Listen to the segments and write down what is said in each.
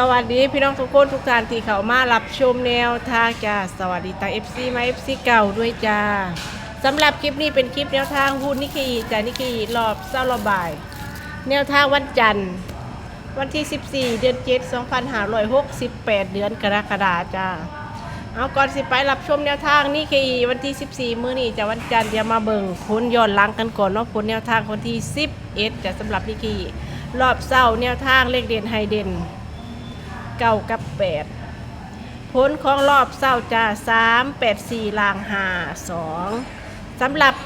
สวัสดีพี่น้องทุกคนทุกท่านที่เข้ามารับชมแนวทางจ้าสวัสดีทาง FC มา FC เก่าด้วยจ้าสำหรับคลิปนี้เป็นคลิปแนวทางหุ้นนิกเกอีจ้านิกเกอีรอบเศร้ารอบาย แนวทางวันจันทร์ วันที่ 14 เดือน7 2568 เดือนกรกฎาจ้าเอาก่อนสิไปรับชมแนวทางนี่คือวันที่ 14 มื้อนี้จะวันจันทร์เดี๋ยวมาเบิ่งผลย้อนหลังกันก่อนเนาะผลแนวทางวันที่ 11จะสำหรับนี่คือรอบเศร้าแนวทางเลขเด่นไฮเด่น เก้ากับ8ผลของรอบเศร้าจะ3 8 4ลาง5 2สองสำหรับ84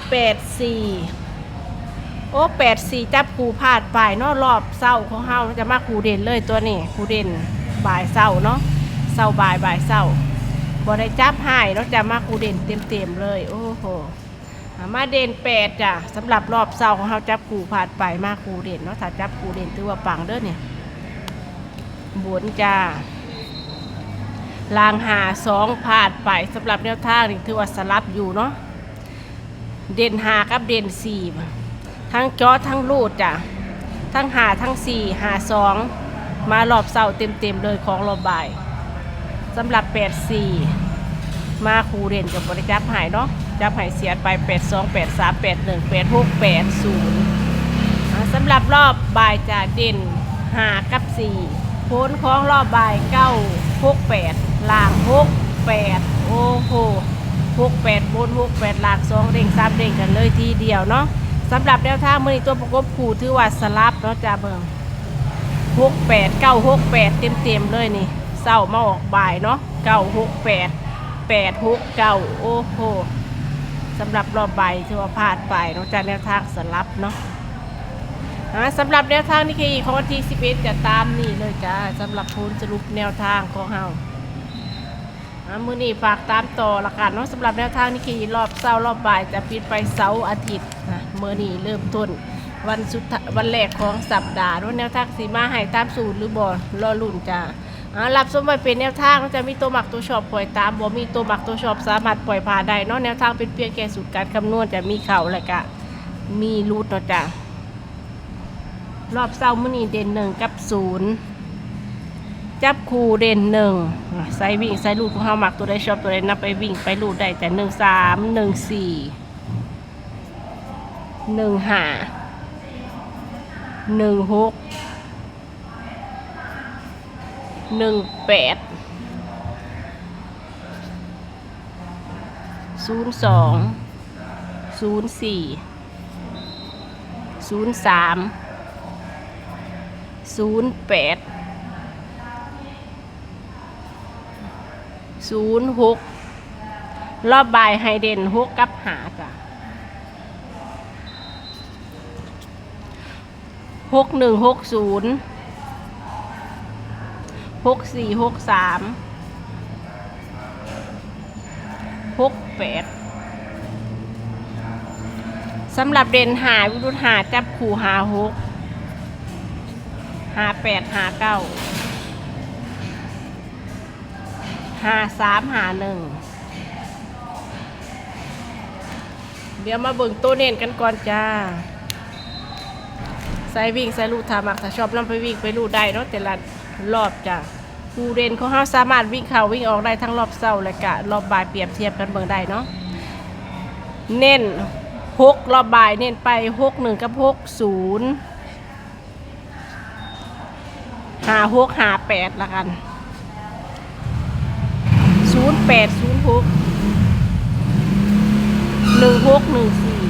โอ้84จับคูพลาดไปเนาะรอบเศร้าของเฮาจะมาคูเด่นเลยตัวนี้คูเด่นบ่ายเศร้าเนาะเศร้าบ่ายบ่ายเศร้าบ่ได้จับให้เราจะมาคูเด่นเต็มๆเลย โอ้โหมาเด่นแปดจ้ะสำหรับรอบเสาร์ของเราจับคูผ่านไปมาคูเด่นเนาะถ้าจับคูเด่นถือว่าปังเด้อเนี่ย บนจ้าลางหาสองผ่านไปสำหรับแนวทางนี่ถือว่าสลับอยู่เนาะเด่นหากับเด่นสี่ทั้งจอทั้งรูดจ้ะทั้งหาทั้งสี่หาสองมารอบเสาร์เต็มๆเลยของรอบบ่ายสำหรับ 84 มาครูเด่นกับบริจับหายเนาะจับหายเสียดไป 82 83 81 86 80อ่าสำหรับรอบบ่ายจะเด่น5กับ 4 พ้นของรอบบ่าย9 6 8ล่าง6 8โอ้โห6 8บน6 8ล่างเด้ง3เด้งกันเลยทีเดียวเนาะสำหรับแนวทางมือนี้ตัวประกบคู่ถือว่าสลับเนาะจ้าเบิ่งหกแปดเก้าหกแปดเต็มเต็มๆเลยนี่เศร้ามาออกบ่ายเนาะเก้าหกแปดแปดหกเก้าโอ้โหสำหรับรอบใบายที่ว่าพลาดไปเนอกจาแนวทางสลับเนาะ อ่าสำหรับแนวทางนี่คือของวันที่สิบเอ็ดจะตามนี่เลยจ้าสำหรับพูนสรุปแนวทางของเฮาอ่ามือนี้ฝากตามต่อละกันเนาะสำหรับแนวทางนี่คือรอบเสาร์รอบบ่ายจะปิดไปเสาร์อาทิตย์นะมือนี้เริ่มต้นวันสุดท้ายวันแรกของสัปดาห์ว่าแนวทางสีมาให้ตามสูตรหรือบ่รอลุ่นจ้าอ่ารับสมไปเป็นแนวทางจะมีตัวหมักตัวชอบปล่อยตามบ่มีตัวหมักตัวชอบสามารถปล่อยผ่านได้เนาะแนวทางเป็นเพียงแค่สูตรการคำนวณจะมีเข่าและกะมีรูทเนาะจ้า รอบเศร้ามื้อนี้เด่นหนึ่งกับศูนย์จับคูเด่นหนึ่งอะใส่วิ่งใส่ลูดของเฮาหมักตัวใดชอบตัวใดนับไปวิ่งไปลูดได้แต่หนึ่งสามหนึ่งสี่หนึ่งห้าหนึ่งหกหนึ่งแปดศูนย์สองศูนย์สี่ศูนย์สาม ศูนย์แปดศูนย์หกรอบบายไฮเดนหกกับหาจ้ะหกหนึ่งหกศูนย์หกสี่หกสามหกแปดสำหรับเด่นหาวิรุธหาจับขู่หาหก หาแปดหาเก้าหาสามหาหนึ่งเดี๋ยวมาเบิ่งตัวเน้นกันก่อนจ้าใส่วิ่งใส่ลูดทามักถ้าชอบนํไปวิ่งไปลูดได้เนาะแต่ละรอบจ้ะผู้เรียนของเฮาสามารถวิ่งเข้าวิ่งออกได้ทั้งรอบเศร้าและกะรอบบ่ายเปรียบเทียบกันเบิ่งได้เนาะเน้นหกรอบบ่ายเน้นไปหกหนึ่งกับหกศูนย์ หาหกหาแปดละกันศูนย์แปดศูนย์หกหนึ่งหกหนึ่งสี่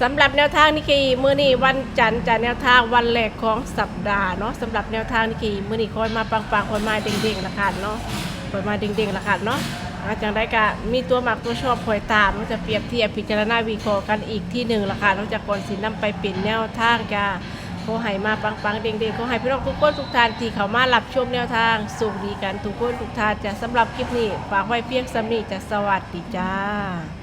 สำหรับแนวทางนิกีมือนี้วันจันทร์จะแนวทางวันแรกของสัปดาห์เนาะสำหรับแนวทางนิกีมือนี้คอยมาปังๆคอยมาเด้งๆละกันเนาะคอยมาเด้งๆละกันเนาะ อาจังได้กะมีตัวหมักตัวชอบคอยตามมันจะเปรียบเทียบพิจารณาวิเคราะห์กันอีกที่หนึ่งละค่ะนอกจากก่อนสินำไปเปลี่ยนแนวทางจ้าขอให้มาปังๆเด้งๆขอให้พี่น้องทุกคนทุกท่านที่เขามารับชมแนวทางสุขดีกันทุกคนทุกท่านจะสำหรับคลิปนี้ฝากไว้เพียงสำนีจะสวัสดีจ้า